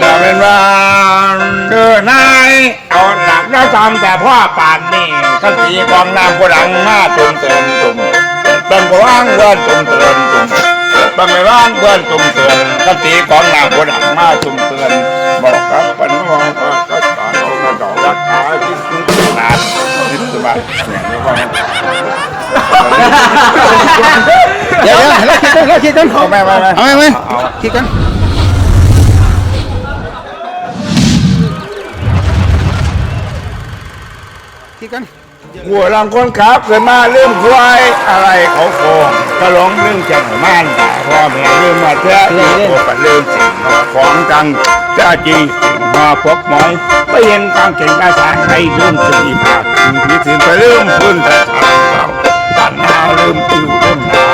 เดินเป็นว่าเดินนายเอาหนักแล้วทำแต่พ่อป่านนี่ขันตีกองน้ำกระดังมาตุ่มเตือนตุ่มเป็นกว่างเพื่อนตุ่มเตือนตุ่มเป็นไม่ว่างเพื่อนตุ่มเตือนขันตีกองน้ำกระดังมาตุ่มเตือนบอกครับป็นว่าก็ก็ตอนเอากระดอกรักษาที่สุดนานนี่คือว่าเนี่ยไม่ว่าเดี๋ยวเดี๋ยวเราคิดกันเราคิดกันเอาไม่ไม่ไม่เอาไหมไหมเอาคิดกัน คิดกันหัวลังคนขับเกิดมาเรื่องควายอะไรเขาโกงก็หลงเรื่องจังม่านต่พ่อแม่เรื่องมาเถอะอีกก็เรื่องสิ่งของจังจะจริงสิ่งมาพบหมอยไม่เห็นกางเก่งกาสางให้เรื่องสิ่งภาคที่ถึงไปเรื่องพื้นแต่ทางเราตันนาเริ่มอิ่วเริ่มหนา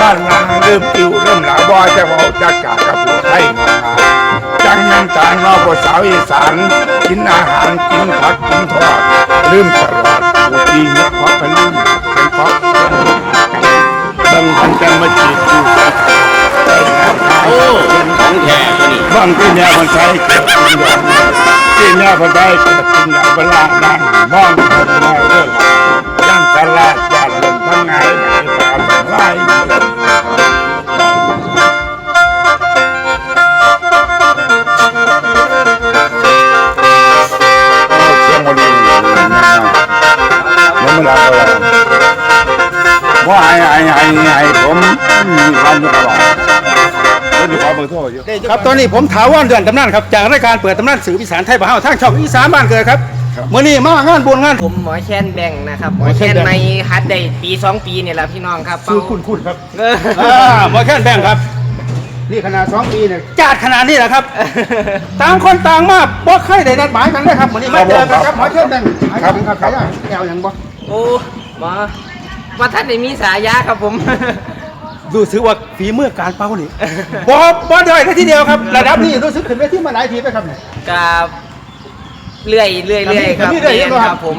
บ้านนาเริ่มอิ่วเริ่มหนาบ่จะบอกจะกากับผู้ไทยงงา จังนั้นจางนอกภาษาวอีสานกินอาหารกินผักกินทอดลืมตลอดผู้ที่เนื้อเพราะเป็นลืมเป็นเพราะบางทันกันมาจีบดูสักโอ้ของแท้บางที่เนี่ยมันใช้เกิดขึ้นอย่างนี้ที่เนี่ยมันได้เกิดขึ้นอย่างเวลานั่งมองคนมาเรื่องยังตลาดจานลมทั้งไงไหนตาเป็นไร ไม่รับเลยว่าให้ให้ให้ให้ผมมีความสุขตลอดแล้วดีขอเบอร์โทรอยู่ครับตอนนี้ผมถาวรเดือนตำนานครับจากรายการเปิดตำนานสื่ออีสานไทยบ้านเฮาทางช่องอีสานบ้านเกิดครับเมื่อนี้มางานบุญงาน ผมหมอแคนแบงนะครับหมอแคแคนนแบ่งในฮัดได้ปีสองปีเนี่ยแหละพี่น้องครับคือคุณคุณครับเออหมอแค่นแบงครับนี่ขนาดสองปีเนี่ยจาดขนาดนี้แหละครับต่างคนต่างมาบ่เคยได้นัดหมายกันเลยครับวันนี้มาเจอกันครับหมอแค่นแบงครับครับครับแอวอย่างบ่ โอ้หมอว่าท่านได้มีสายาครับผม รู้สึกว่าฝีมือการเป่านี่บ่บ่ด้อยเลยทีเดียวครับ ระดับนี้รู้สึกขึ้นเวทีมาหลายทีไปครับเนี่ยกับเรื่อยเรื่อยเรื่อยครับมีเรื่อยๆ เรียนเหรอคครัรับบผม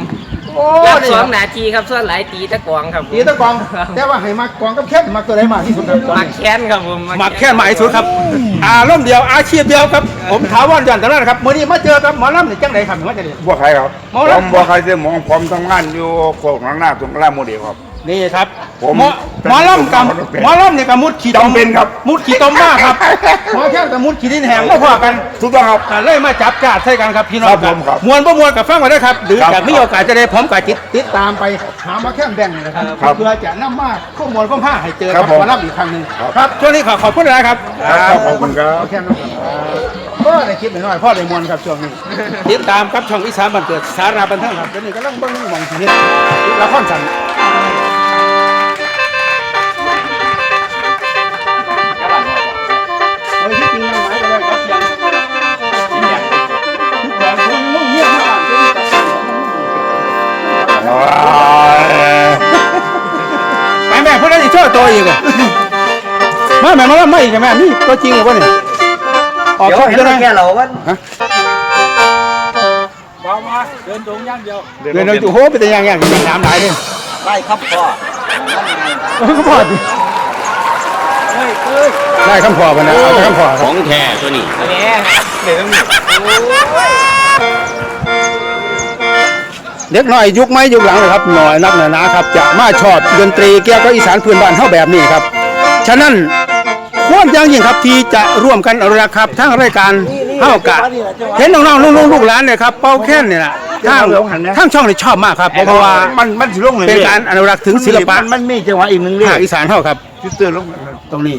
โอ้รับนี่สคอรังบนาทีครับส่วนหลายตีตะกวางครับผมตีตะกองแต่ว่าให้มากองกับแค่นมักตัวใดมากที่สุดครับตอนมักนี้แคนครับผมมักแค่นมากที่สุดครับอารมณ์เดียวอาชีพเดียวครับ ผมถาวรยันตะนั้นครับมื้อนี้มาเจอกับหมอลำนี่จังไดครับว่าจะได้บัวใครครับหมอผรักมบัวใครเสียหมองผมทำงานอยู่โคกหนองนาตรงราชโมเดลครับนี่ครับ ผมหมอหมอลำกับเป็นหมอลำนี่กับมุดขี่ตมจำเป็นครับ มุดขี่ตมมากครับหมอแค่นกับมุดขี่ดินแหงมาพอกันถูกต้องครับอ่าเลยมาจับกาดใส่กันครับพี่น้องครับผมครับมวนบ่มวนกับฟังไว้ด้วยครับ หรือครับจะมีโอกาสจะได้ผมกับติดติดตามไปหาหมาแค่นแบ่งนี่นะครับครับเพื่อจะนำมาข้อมูลข้อผ้าให้เจอครักับบผมหมอลำอีกครั้งหนึ่งครับครับช่วงนี้ขอขอบคุณนะครับครับขอบคุณครับหมอแค่นครับพ่อได้คลิปหน่อยๆพ่อได้มวนครับช่วงนี้ติดตามครับช่องอีสานบันเกิดสาราบันเทิงครับเดี๋ยวนี้กำลังเบิ่งหมองทีนี้ละครสัน ได้อีกช่อตัวอีกอะมาแม่มาแล้วไม่อีกอะแม่นี่ตัวจริงเหรอวะเนี่ยออกเดี๋ยวช่องให้เยอะเรานะ แค่เราวันฮะเดินตรงย่างเดียวเดินตรงโหเป็นแต่ย่างย่างย่างน้ำไหลเลยไล่ครับพ่อโอ้ยก็พอดิได้คำพอปะนะเอาแต่คำพอครับของแท้ตัวนี้ แหม่เดี๋ยวต้อง เด็กน้อยยุคไม่ยุคหลังเลยครับหน่อยนักหนาๆครับ จะมาชอบดนตรีเกี่ยวกับอีสานพื้นบ้านเท่าแบบนี้ครับ ฉะนั้นควรอย่างยิ่งครับที่จะร่วมกันอนุรักษ์ครับทั้งรายการเท่ากะเห็นน้องๆลูกๆลูกหลานเนี่ยครับเป้าแค้นเนี่ยนะทางทางช่องนี่ชอบมากครับเพราะว่ามันมันสิลงเลยเป็นการอนุรักษ์ถึงศิลปะมันมันมีจังหวะอีกหนึ่งเรื่อภางคอีสานเท่าครับที่เตือนลงตรงนี้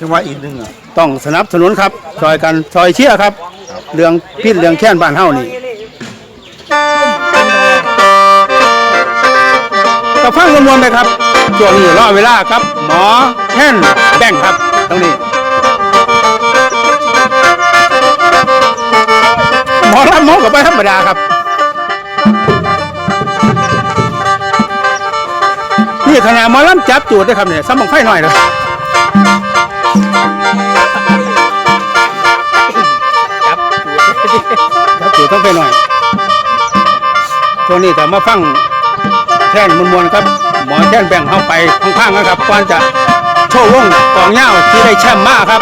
จังหวะอีกหนึ่งอะต้องสนับสนุนครับซอยกันซอยเชียร์ครับเรื่องพิษเรื่องแค้นบ้านเฮานี่ ก็ฟังมวลๆไปครับช่วงนี้รอเวลาครับ หมอแค้นแบ่งครับตรงนี้หมอรับหมอกับไปธรรมดาครับนี่ขนาดหมอลำจับจูดด้วยครับเนี่ยสมองไฟหน่อยเลยครับเดี๋ยวต้องไปหน่อยช่วงนี้แต่มาฟัง แท่นมวลๆครับหมอแท่นแบ่งเข้าไปข้างๆนะครับก่อนจะโชว์วงกองเงาที่ได้แชมป์มาครับ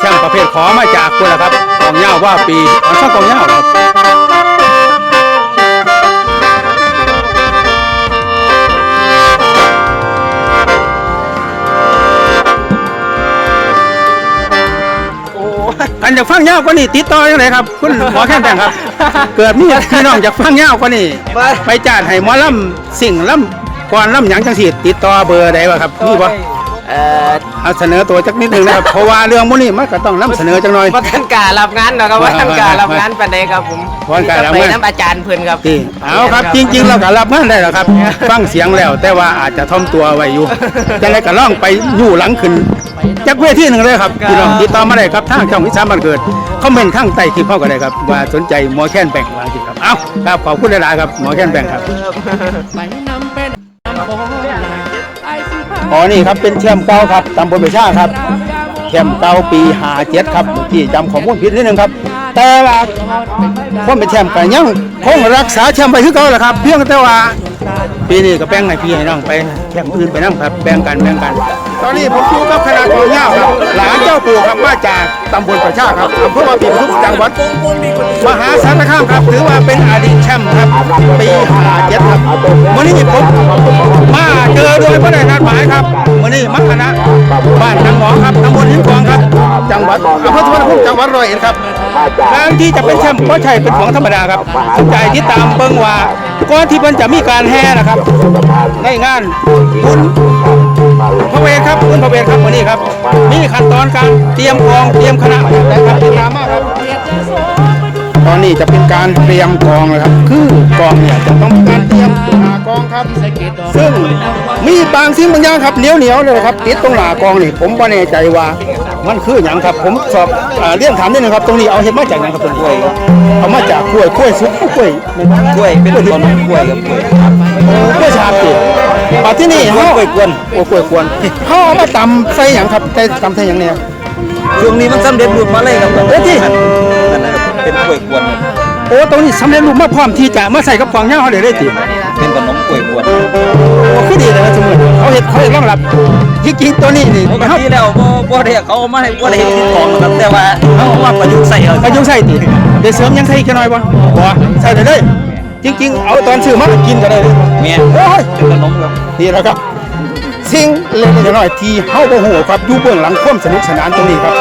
แชมป์ประเภทขอมาจากคนละครับกองเหย้าว่าปีอันช่างกองเหย้าครับโอ้กันอยากฟังเหย้าก็นี่ติดต่อยังไงครับ คุณหมอแค่นแบ่งครับ เกิดมีพี่น้องอยากฟังเหย้าก็นี่ไปจ้างให้หมอลำสิ่งลำก่อนลำหยังจังสีติดต่อเบอร์ใดวะครับนี่บ่ เอ่อเอาเสนอตัวจักนิดหนึงนะครับ เพราะว่าเรื่องพวกนี้มันก็ต้องนำเสนอจังหน่อย ว่าท่านกล้ารับงานเนาะครับว่าท่านกล้ารับงานปานใดครับผมว่าท่านกล้ารับงาน ไปน้ำอาจารย์เพิ่นครับที่เอาครับจริง ๆ เราก็รับงานได้แล้วครับ ฟังเสียงแล้ว แต่ว่าอาจจะท่อมตัวไว้อยู่จังไรก็ล่องไปอยู่หลังขึ้นจักเวทีหนึ่งเลยครับพี่น้องติดต่อมาได้ครับทางช่องวิชาบันเกิดคอมเมนต์ข้างใต้คลิปเข้าก็ได้ครับว่าสนใจหมอแค้นแบ่งวางจิตครับเอาครับขอบคุณหลายๆครับหมอแค้นแบ่งครับ อ๋อนี่ครับเป็นแชมป์เก่าครับตำบลประชาครับแชมป์เก่าปีหาเจ็ดครับที่จำของมูลผิดนิดนึงครับ แต่ว่าคนเป็นแชมป์ก็ยังคงรักษาแชมป์ไปคือเก่าแหละครับ เพียงแต่ว่า ปีนี้ก็แบ่งให้พี่ให้น้องไปแชมป์อื่นไปนั่งครับแบ่งกันแบ่งกัน ตอนนี้ผมอยู่กับคณะกองยาครับหลานเจ้าปู่ครับมาจากตำบลประชาครับอำเภอวาปีทุกจังหวัดมหาสารคามครับถือว่าเป็นอดีตแชมป์ครับปีห้าเจ็ดครับวันนี้ผมมาเจอโดยไม่ได้นัดหมายครับวันนี้มาคณะ บ้านทางหมอครับตำบลหินกองครับ จังหวัดอำเภอสุวรรณภูมิจังหวัดร้อยเอ็ดครับการที่จะเป็นแชมป์ก็ใช่เป็นของธรรมดาครับสนใจที่ตามเบิ่งว่าก่อนที่มันจะมีการแห่นะครับในงานบุญพระเวทครับคุณพระเวทครับวันนี้ครับมีขั้นตอนการเตรียมกองเตรียมคณะแต่ครับติดตามมากครับ ตอนนี้จะเป็นการเตรียมกองเลยครับ คือกองเนี่ยจะต้องมีการเตรียมหากองครับ ซึ่งมีบางสิ่งบางอย่างครับเหนียวเหนียวๆเลยครับติดตรงหน้ากองนี่ผมก็แน่ใจว่ามันคืออย่างครับ ผมสอบอ่าเรียนถามนิดนึงครับตรงนี้เอาเห็ดมาจากไหนครับตรงกล้วยเอามาจากกล้วยกล้วยซุปกล้วยกล้วยเป็นต้นกล้วยกับกล้วยโอ้กล้วยฉาบติมาที่นี่เฮากล้วยกวนโอ้กล้วยกวนเฮาเอามาตำใส่หยังครับใส่ตำใส่หยังเนี่ยช่วงนี้มันสำเร็จรูปมาเลยครับเอ้ยที่นั่นนะครับ เป็นกล้วยกวนโอ้ตรงนี้สำเร็จรูปมาพร้อมที่จะมาใส่กับกวางย่างเขาเลยได้ติเป็นขนมกล้วยกวนโอ้คือดีเลยนะสมมติเขาเห็ดเขาเห็ดรองรับจริงๆตัวนี้นี่ปกเขาติแล้วบ่บ่ได้เขาเอามาให้บ่ได้เฮ็ดที่ของนะครับแต่ว่าเขาเอามาประยุกต์ใส่เอาอายุใส่ติเดี๋ยวเสริมหยังใส่อีกหน่อยบ่บ่ใส่ได้เลยจริงๆ เอาตอนซื้อมากินก็ได้เลยแม่นโอ้ย เป็นขนมครับ นี่แหละครับ สิ่งเล็กๆน้อยๆที่เฮาบ่ฮู้ครับอยู่เบื้องหลังความสนุกสนานตรงนี้ครับ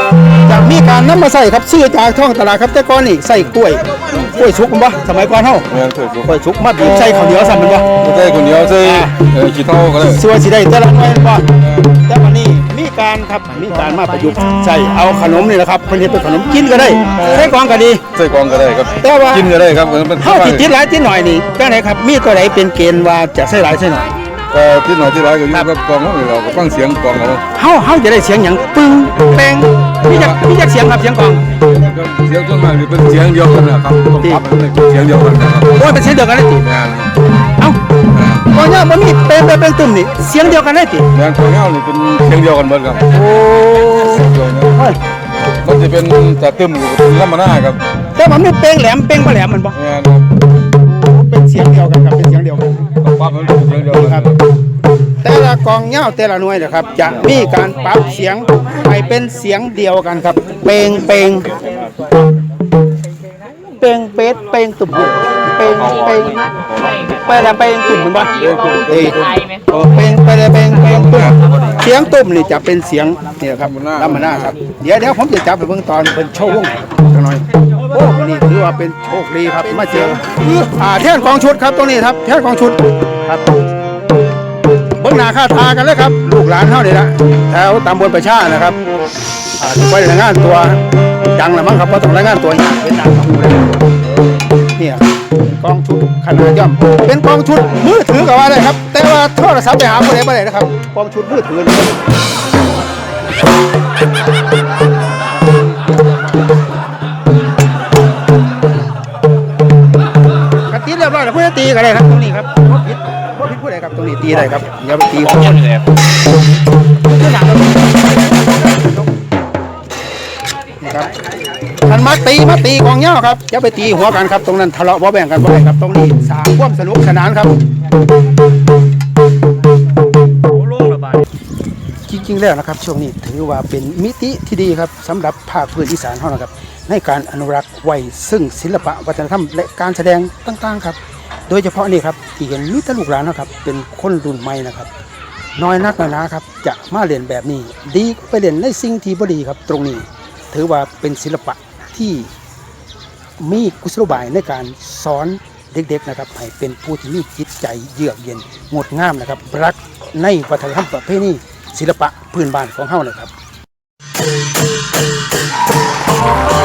จะมีการนำมาใส่ครับซื้อจากท้องตลาดครับแต่ก่อนนี่ใส่กล้วยกล้วยสุกมันบ่สมัยก่อนเฮาแม่นเคยถูกกล้วยสุกมาบีบใส่ข้าวเหนียวซ้ำมันบ่ใส่คนเดียวใส่เออขี้เท่าก็ได้ส่วนสิได้แต่ละหน่วยบ่แต่วันนี้มีการครับมีการมาประยุกต์ใส่เอาขนมนี่แหละครับเพิ่นเฮ็ดเป็นขนมกินก็ได้ใส่กล่องก็ดีใส่กองก็ได้ครับแต่ว่ากินก็ได้ครับมันเฮาสิติดหลายติดหน่อยนี่จังไดครับมีตัวใดเป็นเกณฑ์ว่าจะใส่หลายใส่น้อย ก็ที่หน่อยที่ร้ายก็อยู่กับกองของเราก็ฟังเสียงกองเราเฮาเฮาจะได้เสียงหยังปึ้งแป้งมีจักมีจักเสียงครับเสียงกลองก็เสียงส่วนมากนี่เป็นเสียงเดียวกันนะครับต้องปรับเป็นเสียงเดียวกันนะครับโอ้ยเป็นเสียงเดียวกันได้ติงานเอ้าบ่ยากบ่มีแป้งแป้งแป้งตุ่มนี่เสียงเดียวกันได้ติงานของเฮานี่เป็นเสียงเดียวกันหมดครับโอ้ยมันจะเป็นจะตึมอยู่เป็นลำมาหน้าครับแต่ว่ามีแป้งแหลมแป้งบ่แหลมมันบ่งานครับเป็นเสียงเดียวกันครับเป็นเสียงเดียวกันต้องปรับมันเป็นเสียงเดียวกันครับแต่ละ กองเหย้าแต่ละหน่วยนะครับ จะมีการปรับเสียงให้เป็นเสียงเดียวกันครับ เปงเปงเปงเป็ดเปงตุ่มเปงเปงไปแล้วเปงตุ่มมันบ่เอ้ยโอ้เปงไปแล้วเปงเปงตุ่มเสียงตุ่มนี่จะเป็นเสียงนี่ครับลำมาหน้าครับ เดี๋ยวเดี๋ยวผมจะจับไปเบิ่งตอนเป็นโชว์วงจังหน่อยโอ้นนี้ถือว่าเป็นโชคดีครับมาเจออ่าแท่นกองชุดครับตรงนี้ครับแท่นกองชุดครับ ค่าทากันเลยครับ ลูกหลานเท่านี่ละแถวตำบลประชานะครับอ่าไปรายงานตัวดังละมั้งครับเพราะต้องรายงานตัวอย่างเป็นตามคำพูดเลยเนี่ยกองชุดขนาดย่อม เป็นกองชุดมือถือก็ว่าได้ครับ แต่ว่าโทรศัพท์ไปหาคนไหนม่ได้นะครับกองชุดมือถือนี่กติเรียบร้อยแล้วเพื่อตีกันเลยครับตรงนี้ครับ ผู้ใดครับตรงนี้ตีได้ครับอย่าไปตีคนครับท่านมาตีมาตีกองเหย้าครับอย่าไปตีหัวกันครับตรงนั้นทะเลาะเบาะแบ่งกันบ่ได้ครับตรงนี้สร้างความสนุกสนานครับจริงๆแล้วนะครับช่วงนี้ถือว่าเป็นมิติที่ดีครับสำหรับภาคพื้นอีสานเฮานะครับในการอนุรักษ์ไว้ซึ่งศิลปะวัฒนธรรมและการแสดงต่างๆครับ โดยเฉพาะนี่ครับที่เห็นมิตรลูกหลานนะครับ เป็นคนรุ่นใหม่นะครับ น้อยนักน้อยหนาครับจะมาเรียนแบบนี้ ดีไปเรียนในสิ่งที่บดีครับ ตรงนี้ ถือว่าเป็นศิลปะที่มีกุศโลบายในการสอนเด็กๆนะครับให้เป็นผู้ที่มีจิตใจเยือกเย็นงดงามนะครับ รักในวัฒนธรรมประเพณีศิลปะพื้นบ้านของเฮานะครับกำลังเล้วครับ